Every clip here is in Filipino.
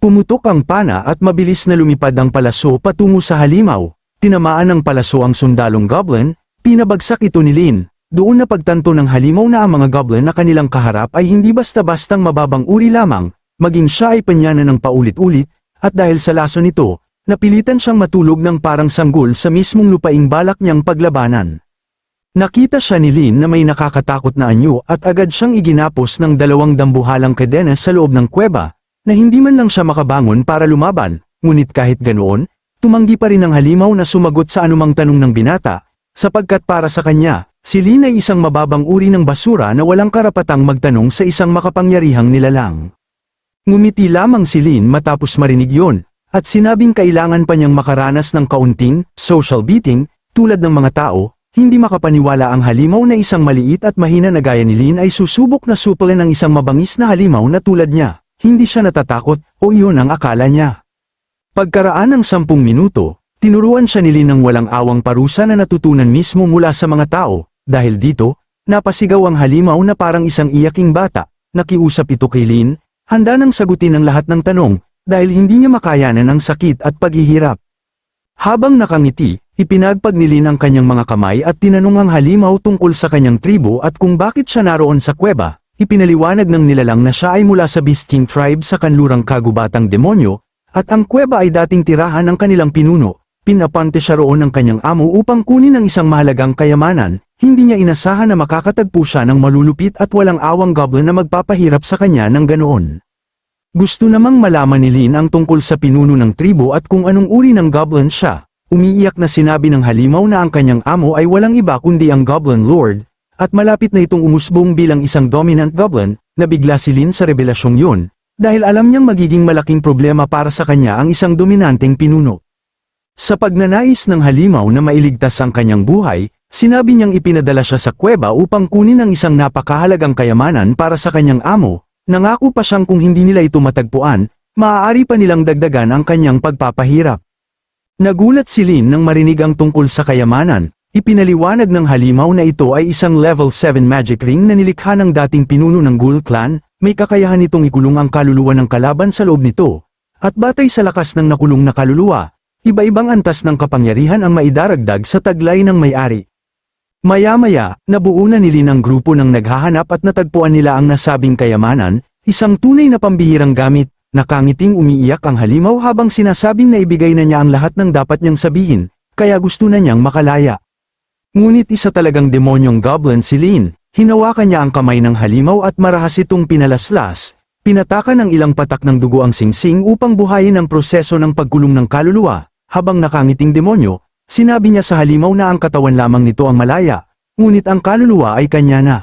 Pumutok ang pana at mabilis na lumipad ang palaso patungo sa halimaw. Tinamaan ng palaso ang sundalong goblin, pinabagsak ito ni Lin. Doon na pagtanto ng halimaw na ang mga goblin na kanilang kaharap ay hindi basta-bastang mababang uri lamang, maging siya ay panyana ng paulit-ulit, at dahil sa laso nito, napilitan siyang matulog ng parang sanggol sa mismong lupaing balak niyang paglabanan. Nakita siya ni Lin na may nakakatakot na anyo at agad siyang iginapos ng dalawang dambuhalang kadena sa loob ng kuweba, na hindi man lang siya makabangon para lumaban, ngunit kahit ganoon, tumanggi pa rin ang halimaw na sumagot sa anumang tanong ng binata, sapagkat para sa kanya, si Lin ay isang mababang uri ng basura na walang karapatang magtanong sa isang makapangyarihang nilalang. Ngumiti lamang si Lin matapos marinig yon, at sinabing kailangan pa niyang makaranas ng kaunting, social beating, tulad ng mga tao, hindi makapaniwala ang halimaw na isang maliit at mahina na gaya ni Lin ay susubok na supple ng isang mabangis na halimaw na tulad niya, hindi siya natatakot, o iyon ang akala niya. Pagkaraan ng sampung minuto, tinuruan siya ni Lin ng walang awang parusa na natutunan mismo mula sa mga tao, dahil dito, napasigaw ang halimaw na parang isang iyaking bata, nakiusap ito kay Lin, handa nang sagutin ang lahat ng tanong, dahil hindi niya makayanan ang sakit at paghihirap. Habang nakangiti, ipinagpag ni Lin ang kanyang mga kamay at tinanong ang halimaw tungkol sa kanyang tribo at kung bakit siya naroon sa kuweba, ipinaliwanag ng nilalang na siya ay mula sa Beast King tribe sa kanlurang kagubatang demonyo, at ang kuweba ay dating tirahan ng kanilang pinuno, pinapante siya roon ng kanyang amo upang kunin ang isang mahalagang kayamanan, hindi niya inasahan na makakatagpo siya ng malulupit at walang awang goblin na magpapahirap sa kanya ng ganoon. Gusto namang malaman ni Lin ang tungkol sa pinuno ng tribo at kung anong uri ng goblin siya, umiiyak na sinabi ng halimaw na ang kanyang amo ay walang iba kundi ang Goblin Lord, at malapit na itong umusbong bilang isang dominant goblin, nabigla si Lin sa revelasyong yun, dahil alam niyang magiging malaking problema para sa kanya ang isang dominanteng pinuno. Sa pagnanais ng halimaw na mailigtas ang kanyang buhay, sinabi niyang ipinadala siya sa kuweba upang kunin ang isang napakahalagang kayamanan para sa kanyang amo, nangako pa siyang kung hindi nila ito matagpuan, maaari pa nilang dagdagan ang kanyang pagpapahirap. Nagulat si Lin nang marinig ang tungkol sa kayamanan, ipinaliwanag ng halimaw na ito ay isang level 7 magic ring na nilikha ng dating pinuno ng Ghoul Clan, may kakayahan itong ikulong ang kaluluwa ng kalaban sa loob nito, at batay sa lakas ng nakulong na kaluluwa, iba-ibang antas ng kapangyarihan ang maidaragdag sa taglay ng may-ari. Maya-maya, nabuo na nilin ang grupo ng naghahanap at natagpuan nila ang nasabing kayamanan, isang tunay na pambihirang gamit, nakangiting umiiyak ang halimaw habang sinasabing na ibigay na niya ang lahat ng dapat niyang sabihin, kaya gusto na niyang makalaya. Ngunit isa talagang demonyong goblin si Lin, hinawakan niya ang kamay ng halimaw at marahas itong pinalaslas, pinatakan ng ilang patak ng dugo ang singsing upang buhayin ang proseso ng pagkulong ng kaluluwa, habang nakangiting demonyo, Sinabi niya sa halimaw na ang katawan lamang nito ang malaya, ngunit ang kaluluwa ay kanya na.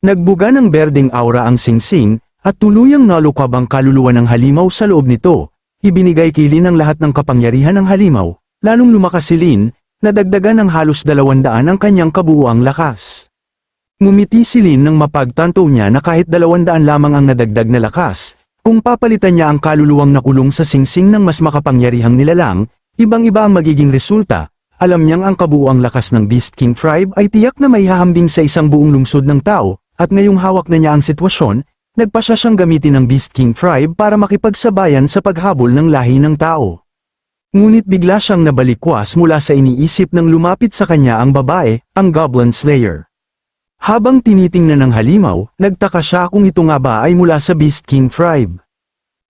Nagbuga ng berdeng aura ang singsing, at tuluyang nalukab ang kaluluwa ng halimaw sa loob nito. Ibinigay kay Lin ang lahat ng kapangyarihan ng halimaw, lalong lumakas si Lin, nadagdagan ng halos dalawandaan ang kanyang kabuuang lakas. Ngumiti si Lin nang mapagtanto niya na kahit dalawandaan lamang ang nadagdag na lakas, kung papalitan niya ang kaluluwang nakulong sa singsing ng mas makapangyarihang nilalang, Ibang-iba ang magiging resulta, alam niyang ang kabuuang lakas ng Beast King Tribe ay tiyak na may hahambing sa isang buong lungsod ng tao, at ngayong hawak na niya ang sitwasyon, nagpasya siyang gamitin ng Beast King Tribe para makipagsabayan sa paghabol ng lahi ng tao. Ngunit bigla siyang nabalikwas mula sa iniisip ng lumapit sa kanya ang babae, ang Goblin Slayer. Habang tinitingnan ng halimaw, nagtaka siya kung ito nga ba ay mula sa Beast King Tribe.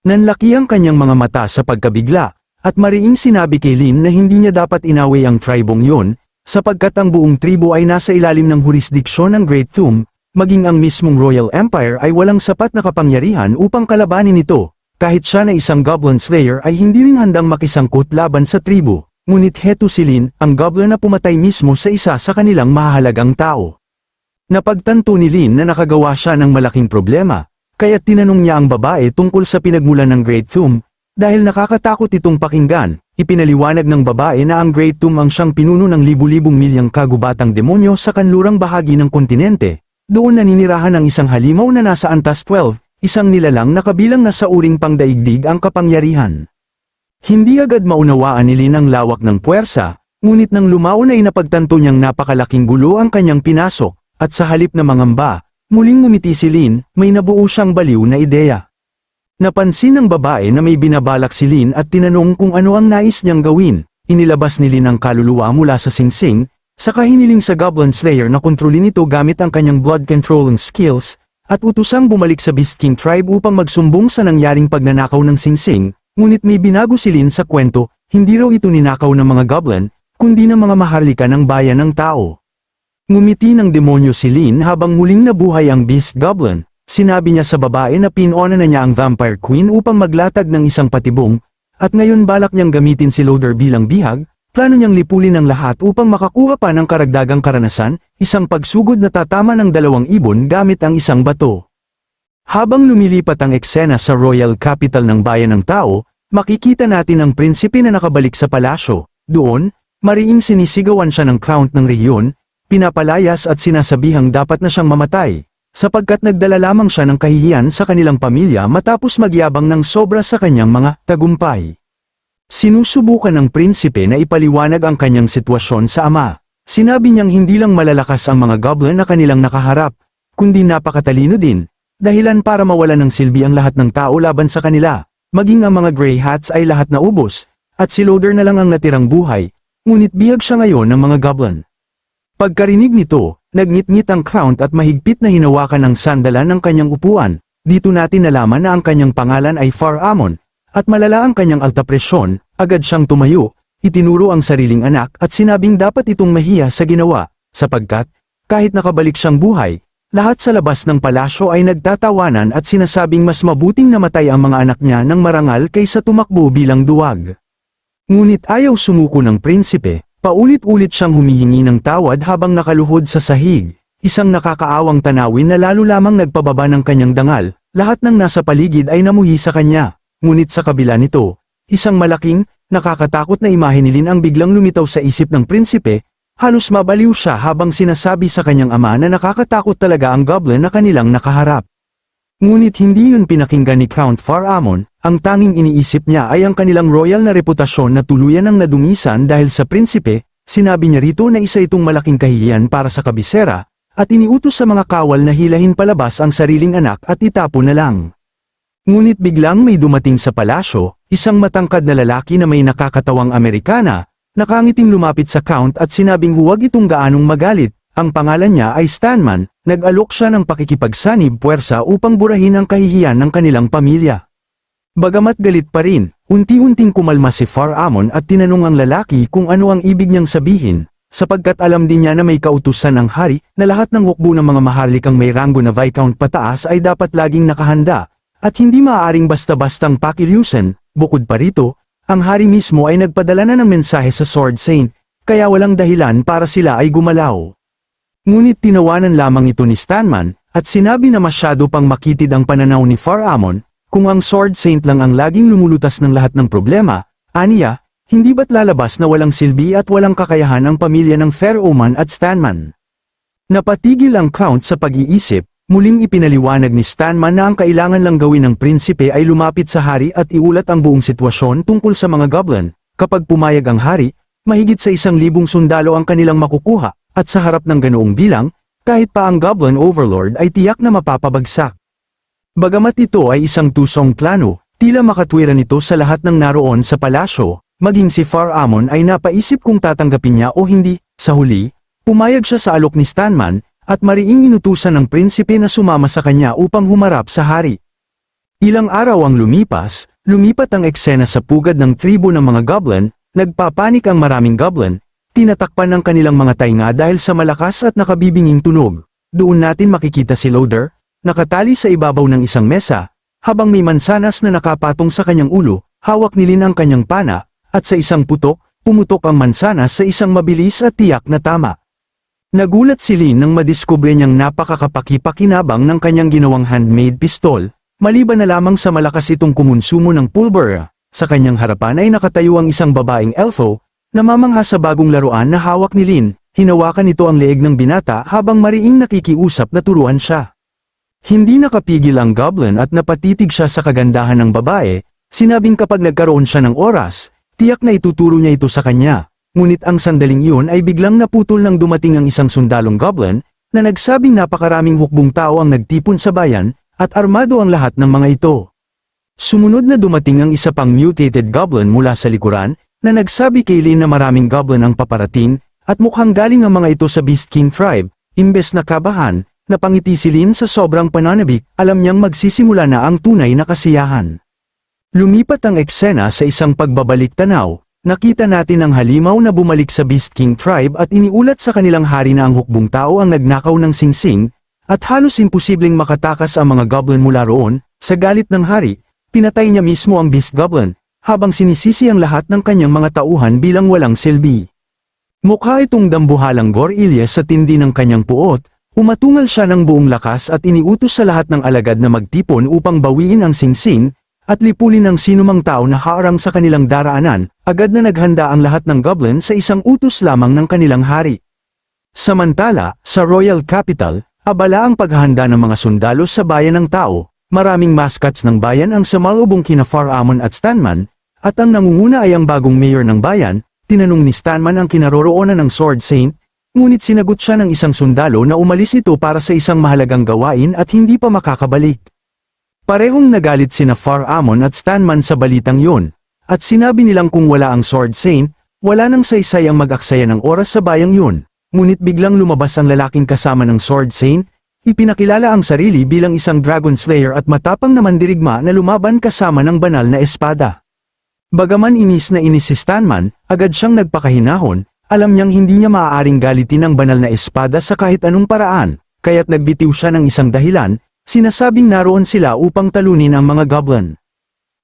Nanlaki ang kanyang mga mata sa pagkabigla, at mariing sinabi kay Lin na hindi niya dapat inaway ang tribong yun, sapagkat ang buong tribo ay nasa ilalim ng jurisdiksyon ng Great Tomb, maging ang mismong Royal Empire ay walang sapat na kapangyarihan upang kalabanin ito, kahit siya na isang Goblin Slayer ay hindi rin handang makisangkot laban sa tribo, ngunit heto si Lin, ang Goblin na pumatay mismo sa isa sa kanilang mahalagang tao. Napagtanto ni Lin na nakagawa siya ng malaking problema, kaya tinanong niya ang babae tungkol sa pinagmulan ng Great Tomb, dahil nakakatakot itong pakinggan, ipinaliwanag ng babae na ang Great Tomb ang siyang pinuno ng libu-libong milyang kagubatang demonyo sa kanlurang bahagi ng kontinente. Doon naninirahan ang isang halimaw na nasa antas 12, isang nilalang na kabilang na sa uring pangdaigdig ang kapangyarihan. Hindi agad maunawaan ni Lin ang lawak ng puwersa, ngunit nang lumaon ay napagtanto niyang napakalaking gulo ang kanyang pinasok, at sa halip na mangamba, muling ngumiti si Lin, may nabuo siyang baliw na ideya. Napansin ng babae na may binabalak si Lin at tinanong kung ano ang nais niyang gawin. Inilabas ni Lin ang kaluluwa mula sa singsing, saka hiniling sa Goblin Slayer na kontrolin ito gamit ang kanyang blood controlling skills, at utusang bumalik sa Beast King tribe upang magsumbong sa nangyaring pagnanakaw ng singsing, ngunit may binago si Lin sa kwento, hindi raw ito ninakaw ng mga goblin, kundi ng mga maharlika ng bayan ng tao. Ngumiti ng demonyo si Lin habang muling nabuhay ang Beast Goblin, Sinabi niya sa babae na pinona na niya ang Vampire Queen upang maglatag ng isang patibong, at ngayon balak niyang gamitin si Loader bilang bihag, plano niyang lipulin ang lahat upang makakuha pa ng karagdagang karanasan, isang pagsugod na tatama ng dalawang ibon gamit ang isang bato. Habang lumilipat ang eksena sa royal capital ng bayan ng tao, makikita natin ang prinsipe na nakabalik sa palasyo. Doon, mariing sinisigawan siya ng count ng rehiyon, pinapalayas at sinasabihang dapat na siyang mamatay sapagkat nagdala lamang siya ng kahihiyan sa kanilang pamilya matapos magyabang ng sobra sa kanyang mga tagumpay. Sinusubukan ng prinsipe na ipaliwanag ang kanyang sitwasyon sa ama. Sinabi niyang hindi lang malalakas ang mga goblin na kanilang nakaharap, kundi napakatalino din, dahilan para mawala ng silbi ang lahat ng tao laban sa kanila, maging ang mga Grey Hats ay lahat na ubos, at si Loader na lang ang natirang buhay, ngunit bihag siya ngayon ng mga goblin. Pagkarinig nito, Nagngit-ngit ang count at mahigpit na hinawakan ang sandalan ng kanyang upuan, dito natin nalaman na ang kanyang pangalan ay Far Amon, at malala ang kanyang alta presyon, agad siyang tumayo, itinuro ang sariling anak at sinabing dapat itong mahiya sa ginawa, sapagkat, kahit nakabalik siyang buhay, lahat sa labas ng palasyo ay nagtatawanan at sinasabing mas mabuting namatay ang mga anak niya ng marangal kaysa tumakbo bilang duwag. Ngunit ayaw sumuko ng prinsipe, Paulit-ulit siyang humihingi ng tawad habang nakaluhod sa sahig, isang nakakaawang tanawin na lalo lamang nagpababa ng kanyang dangal, lahat ng nasa paligid ay namuhi sa kanya, ngunit sa kabila nito, isang malaking, nakakatakot na imahe ni Lin ang biglang lumitaw sa isip ng prinsipe, halos mabaliw siya habang sinasabi sa kanyang ama na nakakatakot talaga ang goblin na kanilang nakaharap. Ngunit hindi yun pinakinggan ni Count Faramon, ang tanging iniisip niya ay ang kanilang royal na reputasyon na tuluyan ang nadungisan dahil sa prinsipe, sinabi niya rito na isa itong malaking kahihiyan para sa kabisera, at iniutos sa mga kawal na hilahin palabas ang sariling anak at itapon na lang. Ngunit biglang may dumating sa palasyo, isang matangkad na lalaki na may nakakatawang Amerikana, nakangiting lumapit sa count at sinabing huwag itong gaanong magalit, ang pangalan niya ay Stanman, nag-alok siya ng pakikipagsanib puwersa upang burahin ang kahihiyan ng kanilang pamilya. Bagamat galit pa rin, unti-unting kumalma si Far Amon at tinanong ang lalaki kung ano ang ibig niyang sabihin, sapagkat alam din niya na may kautusan ng hari na lahat ng hukbo ng mga maharlikang may ranggo na Viscount pataas ay dapat laging nakahanda, at hindi maaaring basta-bastang pakilusan, bukod pa rito, ang hari mismo ay nagpadala na ng mensahe sa Sword Saint, kaya walang dahilan para sila ay gumalaw. Ngunit tinawanan lamang ito ni Stanman, at sinabi na masyado pang makitid ang pananaw ni Far Amon, kung ang Sword Saint lang ang laging lumulutas ng lahat ng problema, aniya, hindi ba't lalabas na walang silbi at walang kakayahan ang pamilya ng Fair Oman at Stanman? Napatigil ang Count sa pag-iisip, muling ipinaliwanag ni Stanman na ang kailangan lang gawin ng prinsipe ay lumapit sa hari at iulat ang buong sitwasyon tungkol sa mga goblin. Kapag pumayag ang hari, mahigit sa isang libong sundalo ang kanilang makukuha, at sa harap ng ganoong bilang, kahit pa ang Goblin Overlord ay tiyak na mapapabagsak. Bagamat ito ay isang tusong plano, tila makatwiran ito sa lahat ng naroon sa palasyo, maging si Far Amon ay napaisip kung tatanggapin niya o hindi, sa huli, pumayag siya sa alok ni Stanman, at mariing inutusan ng prinsipe na sumama sa kanya upang humarap sa hari. Ilang araw ang lumipas, lumipat ang eksena sa pugad ng tribo ng mga goblin, nagpapanik ang maraming goblin, tinatakpan ng kanilang mga tainga dahil sa malakas at nakabibinging tunog. Doon natin makikita si Loader, Nakatali sa ibabaw ng isang mesa, habang may mansanas na nakapatong sa kanyang ulo, hawak ni Lin ang kanyang pana, at sa isang putok, pumutok ang mansanas sa isang mabilis at tiyak na tama. Nagulat si Lin nang madiskubre niyang napakakapakipakinabang ng kanyang ginawang handmade pistol, maliban na lamang sa malakas itong kumonsumo ng pulbura. Sa kanyang harapan ay nakatayo ang isang babaeng elfo, namamangha sa bagong laruan na hawak ni Lin, hinawakan nito ang leeg ng binata habang mariing nakikiusap na turuan siya. Hindi nakapigil ang goblin at napatitig siya sa kagandahan ng babae, sinabing kapag nagkaroon siya ng oras, tiyak na ituturo niya ito sa kanya. Ngunit ang sandaling iyon ay biglang naputol nang dumating ang isang sundalong goblin, na nagsabing napakaraming hukbong tao ang nagtipon sa bayan, at armado ang lahat ng mga ito. Sumunod na dumating ang isa pang mutated goblin mula sa likuran, na nagsabi kay Lin na maraming goblin ang paparating, at mukhang galing ang mga ito sa Beast King tribe, imbes na kabahan, napangiti si Lin sa sobrang pananabik, alam niyang magsisimula na ang tunay na kasiyahan. Lumipat ang eksena sa isang pagbabalik tanaw, nakita natin ang halimaw na bumalik sa Beast King tribe at iniulat sa kanilang hari na ang hukbong tao ang nagnakaw ng singsing, at halos imposibleng makatakas ang mga goblin mula roon, sa galit ng hari, pinatay niya mismo ang Beast Goblin, habang sinisisi ang lahat ng kanyang mga tauhan bilang walang silbi. Mukha itong dambuhalang Gor-Ilyes sa tindi ng kanyang puot, umatungal siya ng buong lakas at iniutos sa lahat ng alagad na magtipon upang bawiin ang singsing, at lipulin ang sinumang tao na haarang sa kanilang daraanan, agad na naghanda ang lahat ng goblin sa isang utos lamang ng kanilang hari. Samantala, sa Royal Capital, abala ang paghahanda ng mga sundalo sa bayan ng tao, maraming mascots ng bayan ang samalubong kina Faramon at Stanman, at ang nangunguna ay ang bagong mayor ng bayan, tinanong ni Stanman ang kinaroroonan ng Sword Saint, ngunit sinagot siya ng isang sundalo na umalis ito para sa isang mahalagang gawain at hindi pa makakabalik. Parehong nagalit sina Faramon at Stanman sa balitang yon, at sinabi nilang kung wala ang Sword Saint, wala nang saysay ang mag-aksaya ng oras sa bayang yun, ngunit biglang lumabas ang lalaking kasama ng Sword Saint, ipinakilala ang sarili bilang isang Dragon Slayer at matapang na mandirigma na lumaban kasama ng banal na espada. Bagaman inis na inis si Stanman, agad siyang nagpakahinahon, alam niyang hindi niya maaaring galitin ang banal na espada sa kahit anong paraan, kaya't nagbitiw siya ng isang dahilan, sinasabing naroon sila upang talunin ang mga goblin.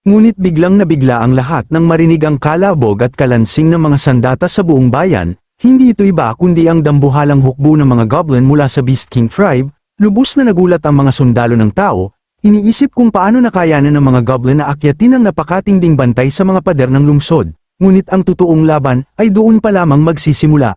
Ngunit biglang nabigla ang lahat nang marinig ang kalabog at kalansing ng mga sandata sa buong bayan, hindi ito iba kundi ang dambuhalang hukbo ng mga goblin mula sa Beast King tribe, lubos na nagulat ang mga sundalo ng tao, iniisip kung paano nakayanan ng mga goblin na akyatin ang napakatinding bantay sa mga pader ng lungsod, ngunit ang totoong laban ay doon pa lamang magsisimula.